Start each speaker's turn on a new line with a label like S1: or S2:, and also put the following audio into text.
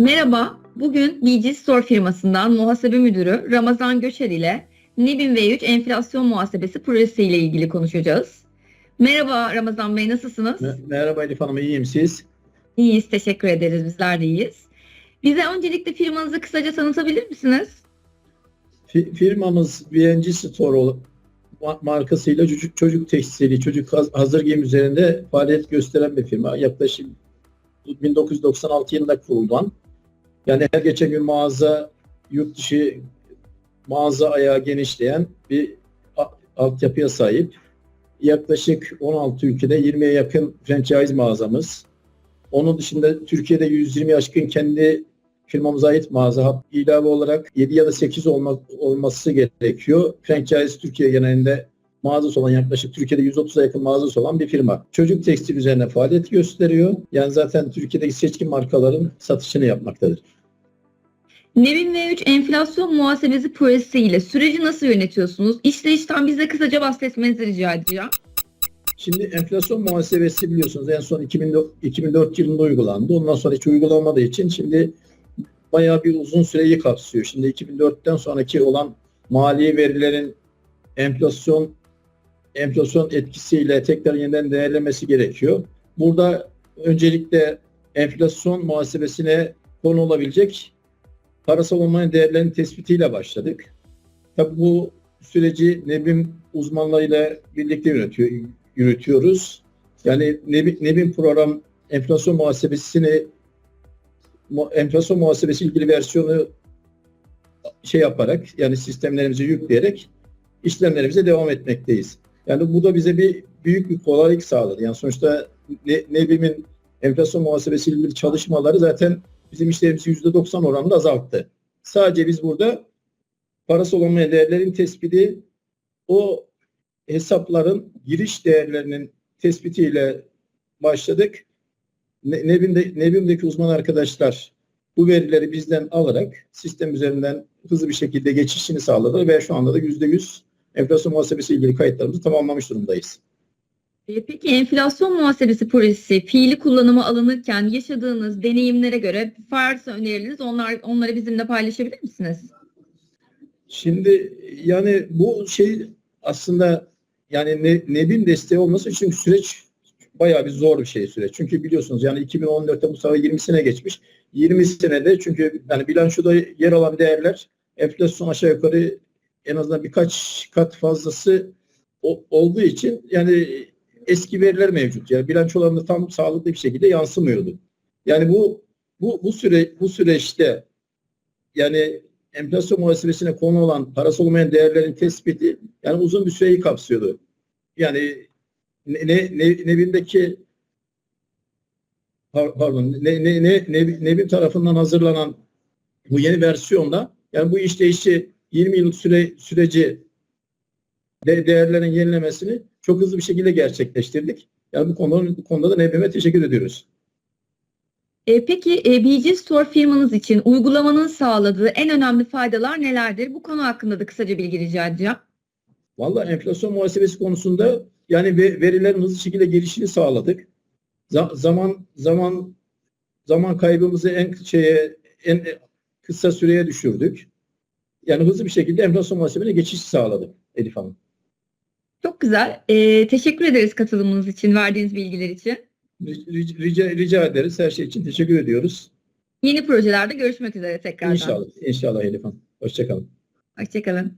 S1: Merhaba, bugün BG Store firmasından muhasebe müdürü Ramazan Göçer ile Nebin V3 enflasyon muhasebesi projesi ile ilgili konuşacağız. Merhaba Ramazan Bey, nasılsınız?
S2: Me- Merhaba Elif Hanım, iyiyim siz?
S1: İyiyiz, teşekkür ederiz. Bizler de iyiyiz. Bize öncelikle firmanızı kısaca tanıtabilir misiniz?
S2: Fi- firmamız VNG Store markasıyla çocuk, çocuk tekstili, çocuk haz- hazır giyim üzerinde faaliyet gösteren bir firma. Yaklaşık 1996 yılında kurulan. Yani her geçen gün mağaza, yurt dışı mağaza ayağı genişleyen bir altyapıya sahip. Yaklaşık 16 ülkede 20'ye yakın franchise mağazamız. Onun dışında Türkiye'de 120 aşkın kendi firmamıza ait mağaza ilave olarak 7 ya da 8 olmak, olması gerekiyor. Franchise Türkiye genelinde mağazası olan yaklaşık Türkiye'de 130'a yakın mağazası olan bir firma. Çocuk tekstil üzerine faaliyet gösteriyor. Yani zaten Türkiye'deki seçkin markaların satışını yapmaktadır.
S1: Nebin V3 enflasyon muhasebesi projesi ile süreci nasıl yönetiyorsunuz? İşleyişten bize kısaca bahsetmenizi rica edeceğim.
S2: Şimdi enflasyon muhasebesi biliyorsunuz en son 2004, 2004 yılında uygulandı. Ondan sonra hiç uygulanmadığı için şimdi bayağı bir uzun süreyi kapsıyor. Şimdi 2004'ten sonraki olan mali verilerin enflasyon enflasyon etkisiyle tekrar yeniden değerlemesi gerekiyor. Burada öncelikle enflasyon muhasebesine konu olabilecek parasal olmayan değerlerin tespitiyle başladık. Tabii bu süreci Nebim uzmanlarıyla birlikte yönetiyor, yürütüyoruz. Yani Nebim, Nebim program enflasyon muhasebesini mu- enflasyon muhasebesi ilgili versiyonu şey yaparak yani sistemlerimizi yükleyerek işlemlerimize devam etmekteyiz. Yani bu da bize bir büyük bir kolaylık sağladı. Yani sonuçta Ne- Nebim'in enflasyon muhasebesi ilgili çalışmaları zaten bizim işlerimizi %90 oranında azalttı. Sadece biz burada parasal olmayan değerlerin tespiti o hesapların giriş değerlerinin tespitiyle başladık. Ne- Nebim'de, Nebim'deki uzman arkadaşlar bu verileri bizden alarak sistem üzerinden hızlı bir şekilde geçişini sağladılar ve şu anda da %100 enflasyon muhasebesi ilgili kayıtlarımızı tamamlamış durumdayız.
S1: E, Peki enflasyon muhasebesi projesi fiili kullanıma alınırken yaşadığınız deneyimlere göre varsa önerileriniz onlar, onları bizimle paylaşabilir misiniz?
S2: Şimdi yani bu şey aslında yani ne, Nebim desteği olması çünkü süreç bayağı bir zor bir şey süreç. Çünkü biliyorsunuz yani 2014'te bu sefer 20 sene geçmiş. 20 senede çünkü yani bilançoda yer alan değerler enflasyon aşağı yukarı en azından birkaç kat fazlası olduğu için yani eski veriler mevcut. Yani bilançolarında tam sağlıklı bir şekilde yansımıyordu. Yani bu bu bu süre bu süreçte yani enflasyon muhasebesine konu olan parası olmayan değerlerin tespiti yani uzun bir süreyi kapsıyordu. Yani ne, ne, ne Nebim'deki par- pardon ne, ne, ne, ne, Nebim tarafından hazırlanan bu yeni versiyonda yani bu işleyişi 20 yıl süre süreci de, değerlerin yenilemesini çok hızlı bir şekilde gerçekleştirdik. Yani bu konuda, bu konuda da Nebim'e teşekkür ediyoruz.
S1: E, peki e, BG Store firmanız için uygulamanın sağladığı en önemli faydalar nelerdir? Bu konu hakkında da kısaca bilgi rica edeceğim.
S2: Vallahi enflasyon muhasebesi konusunda yani ve- verilerin hızlı şekilde gelişini sağladık. Za- zaman zaman zaman kaybımızı en şeye en kısa süreye düşürdük. Yani hızlı bir şekilde enflasyon muhasebesine geçiş sağladık Elif Hanım.
S1: Çok güzel. E, teşekkür ederiz katılımınız için, verdiğiniz bilgiler için.
S2: Rica, rica, rica ederiz. Her şey için teşekkür ediyoruz.
S1: Yeni projelerde görüşmek üzere tekrardan.
S2: İnşallah. İnşallah Elif Hanım. Hoşçakalın.
S1: Hoşçakalın.